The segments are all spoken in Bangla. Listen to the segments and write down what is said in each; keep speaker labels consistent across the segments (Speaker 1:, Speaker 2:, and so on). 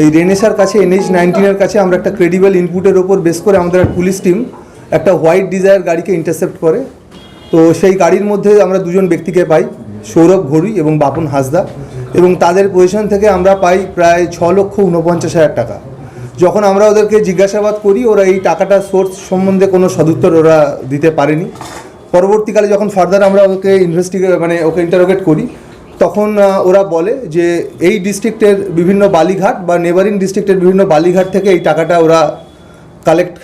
Speaker 1: এই রেনেসার কাছে এনএইচ নাইনটিনের কাছে আমরা একটা ক্রেডিবল ইনপুটের ওপর বেস করে আমাদের পুলিশ টিম একটা হোয়াইট ডিজায়ার গাড়িকে ইন্টারসেপ্ট করে। তো সেই গাড়ির মধ্যে আমরা দুজন ব্যক্তিকে পাই, সৌরভ ঘড়ি এবং বাপন হাসদা। এবং তাদের পজিশন থেকে আমরা পাই প্রায় ছ লক্ষ উনপঞ্চাশ হাজার টাকা। যখন আমরা ওদেরকে জিজ্ঞাসাবাদ করি, ওরা এই টাকাটা সোর্স সম্বন্ধে কোনো সদুত্তর ওরা দিতে পারেনি। পরবর্তীকালে যখন ফার্দার আমরা ওকে ইনভেস্টিগেট মানে ওকে ইন্টারোগেট করি তখন ওরা বলে যে এই ডিস্ট্রিক্টের বিভিন্ন বালিঘাট বা নেবারিং ডিস্ট্রিক্টের বিভিন্ন বালিঘাট থেকে এই টাকাটা ওরা কালেক্ট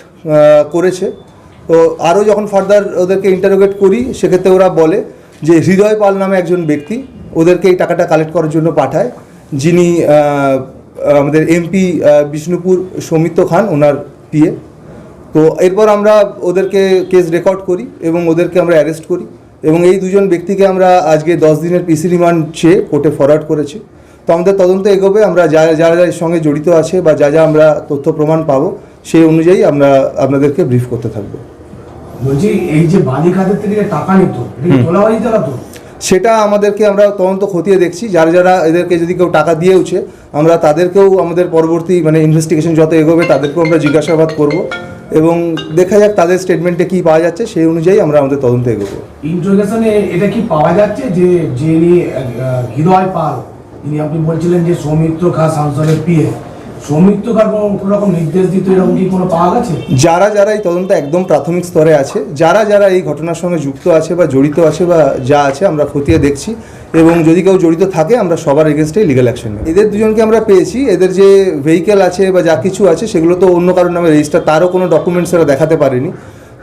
Speaker 1: করেছে। তো আরও যখন ফার্দার ওদেরকে ইন্টারোগেট করি, সেক্ষেত্রে ওরা বলে যে হৃদয় পাল নামে একজন ব্যক্তি ওদেরকে এই টাকাটা কালেক্ট করার জন্য পাঠায়। যিনি আমাদের এমপি বিষ্ণুপুর সৌমিত্র খান, ওনার পিএ তো এরপর আমরা ওদেরকে কেস রেকর্ড করি এবং ওদেরকে আমরা অ্যারেস্ট করি। এবং এই দুজন ব্যক্তিকে আমরা আজকে দশ দিনের পিসি রিমান্ড চেয়ে কোর্টে ফরওয়ার্ড করেছি। তো আমাদের তদন্ত এগোবে আমরা যা যারা যারা সঙ্গে জড়িত আছে বা যা যা আমরা তথ্য প্রমাণ পাবো সেই অনুযায়ী আমরা আপনাদেরকে ব্রিফ করতে থাকব।
Speaker 2: বলছি এই যে থেকে টাকা নিত এটা টাকা তো
Speaker 1: সেটা আমাদেরকে আমরা তদন্ত খতিয়ে দেখছি। যারা যারা এদেরকে যদি কেউ টাকা দিয়েওছে আমরা তাদেরকেও আমাদের পরবর্তী মানে ইনভেস্টিগেশন যত এগোবে তাদেরকেও আমরা জিজ্ঞাসাবাদ করব। এবং দেখা যাক তাদের স্টেটমেন্টে কি পাওয়া যাচ্ছে, সেই অনুযায়ী আমরা আমাদের তদন্ত এগোবো।
Speaker 2: ইন্টারোগেশনে এটা কি পাওয়া যাচ্ছে যে যিনি হৃদয় পাল তিনি আপনি বলছিলেন যে সৌমিত্র খা সাংসদের পিএ?
Speaker 1: যারা যারা এই তদন্ত একদম প্রাথমিক স্তরে আছে, যারা যারা এই ঘটনার সঙ্গে যুক্ত আছে বা জড়িত আছে বা যা আছে আমরা খতিয়ে দেখছি এবং যদি কেউ জড়িত থাকে, আমরা সবার এগেনস্টেই লিগাল অ্যাকশন নেব। এদের দুজনকে আমরা পেয়েছি, এদের যে ভেহিকেল আছে বা যা কিছু আছে, সেগুলো তো অন্য কারোর নামে রেজিস্টার তারও কোনো ডকুমেন্টস এরা দেখাতে পারেনি।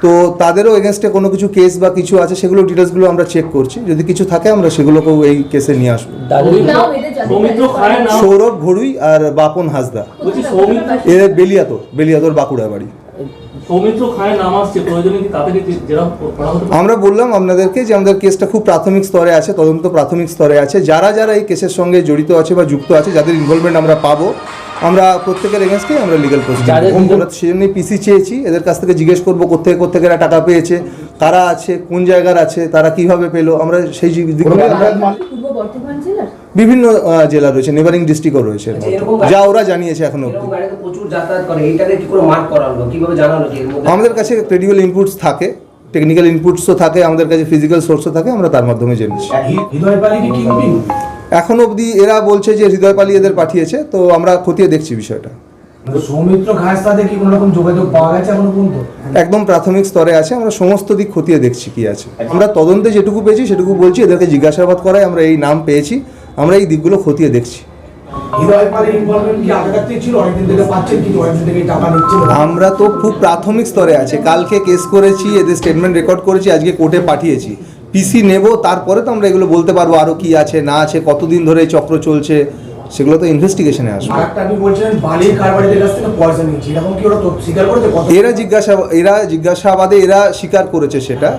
Speaker 1: তো তাদেরও এগেনস্টে কোনো কিছু কেস বা কিছু আছে সেগুলো ডিটেলসগুলো আমরা চেক করছি। যদি কিছু থাকে আমরা সেগুলোকেও এই কেসে নিয়ে আসব। সৌরভ ঘড়ুই আর বাপন হাসদা। এদের বেলিয়াতোর বেলিয়াতোর বাঁকুড়া বাড়ি? আমরা বললাম আপনাদেরকে যে আমাদের কেসটা খুব প্রাথমিক স্তরে আছে তদন্ত প্রাথমিক স্তরে আছে। যারা যারা এই কেসের সঙ্গে জড়িত আছে বা যুক্ত আছে যাদের ইনভলভমেন্ট আমরা পাবো আমরা প্রত্যেকের এগেনস্টে আমরা লিগাল প্রসিডিং আমরা সেজন্যই পিসি চেয়েছি এদের কাছ থেকে জিজ্ঞেস করব কোথেকে কোথেকে এরা টাকা পেয়েছে কারা আছে কোন জায়গার আছে তারা কীভাবে পেল আমরা সেই বিভিন্ন জেলা রয়েছে নেবারিং ডিস্ট্রিক্টও রয়েছে
Speaker 3: আচ্ছা,
Speaker 1: যা ওরা জানিয়েছে এখনও অব্দি আমাদের কাছে ক্রেডিবল ইনপুটস থাকে টেকনিক্যাল ইনপুটসও থাকে আমাদের কাছে ফিজিক্যাল সোর্সও থাকে আমরা তার মাধ্যমে জেনেছি। এখন অবধি এরা বলছে যে হৃদয় পালি এদের পাঠিয়েছে তো আমরা খতিয়ে দেখছি বিষয়টা।
Speaker 2: মানে সৌমিত্র খায়ের সাথে কি কোনো রকম যোগাযোগ পাওয়া গেছে এখনও পর্যন্ত?
Speaker 1: একদম প্রাথমিক স্তরে আছে আমরা সমস্ত দিক খতিয়ে দেখছি কি আছে। আমরা তদন্তে যেটুকু পেয়েছি সেটুকু বলছি এদেরকে জিজ্ঞাসাবাদ করায় আমরা এই নাম পেয়েছি আমরা এই দিকগুলো খতিয়ে দেখছি। আমরা তো খুব প্রাথমিক স্তরে আছে। কালকে কেস করেছি এদের স্টেটমেন্ট রেকর্ড করেছি আজকে কোর্টে পাঠিয়েছি। পিসি নেব তারপরে তো আমরা এগুলো বলতে পারব আরও কি আছে না আছে কতদিন ধরে চক্র চলছে সেগুলো তো ইনভেস্টিগেশনে আসবে। এরা জিজ্ঞাসা এরা জিজ্ঞাসাবাদে এরা স্বীকার করেছে সেটা।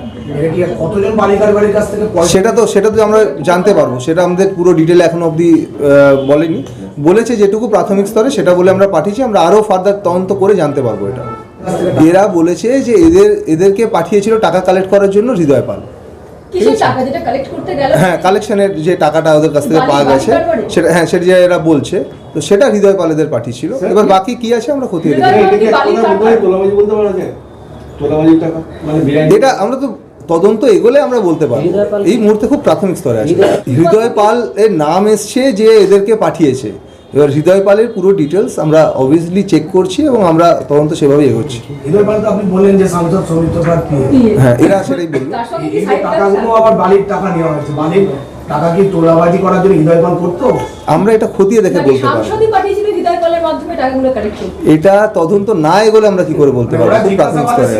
Speaker 1: সেটা তো সেটা তো আমরা জানতে পারব সেটা আমাদের পুরো ডিটেল এখন অবধি বলেনি। বলেছে যেটুকু প্রাথমিক স্তরে সেটা বলে আমরা পাঠিয়েছি আমরা আরও ফার্দার তদন্ত করে জানতে পারব এটা। এরা বলেছে যে এদের এদেরকে পাঠিয়েছিল টাকা কালেক্ট করার জন্য হৃদয় পাল। হ্যাঁ কালেকশনের যে টাকাটা ওদের কাছ থেকে পাওয়া গেছে সেটা হ্যাঁ সেটা যে এরা বলছে তো সেটা হৃদয় পাল এদের পাঠিয়েছিল এবার বাকি কি আছে আমরা খতিয়ে দেখি
Speaker 4: পারা? মানে
Speaker 1: এটা আমরা তো তদন্ত এগোলে আমরা বলতে পারব। এই মুহূর্তে খুব প্রাথমিক স্তরে আছে।
Speaker 5: হৃদয়-
Speaker 1: হৃদয় পাল এর নাম এসছে যে এদেরকে পাঠিয়েছে। এবার হৃদয় পালের পুরো ডিটেলস আমরা অবভিয়াসলি চেক করছি এবং আমরা তদন্ত সেভাবে এগোচ্ছি।
Speaker 2: হৃদয় পাল তো আপনি বললেন যে সাংসদ সৌমিত্র খার পিএ
Speaker 1: হ্যাঁ এরা সেটাই বলল।
Speaker 2: এই যে টাকাগুলো আবার বালির টাকা নেওয়া হয়েছে। বালির টাকা কি তোলাবাজি করার জন্য হৃদয় পাল করতো?
Speaker 1: আমরা এটা খতিয়ে দেখে
Speaker 6: মানে
Speaker 1: বলতে পারব
Speaker 6: সাংসদই পাঠিয়েছিলেন হৃদয় পালের মাধ্যমে টাকাগুলো কালেক্ট
Speaker 1: এটা তদন্ত না এগোলে আমরা কি করে বলতে পারব? প্রাথমিক স্তরে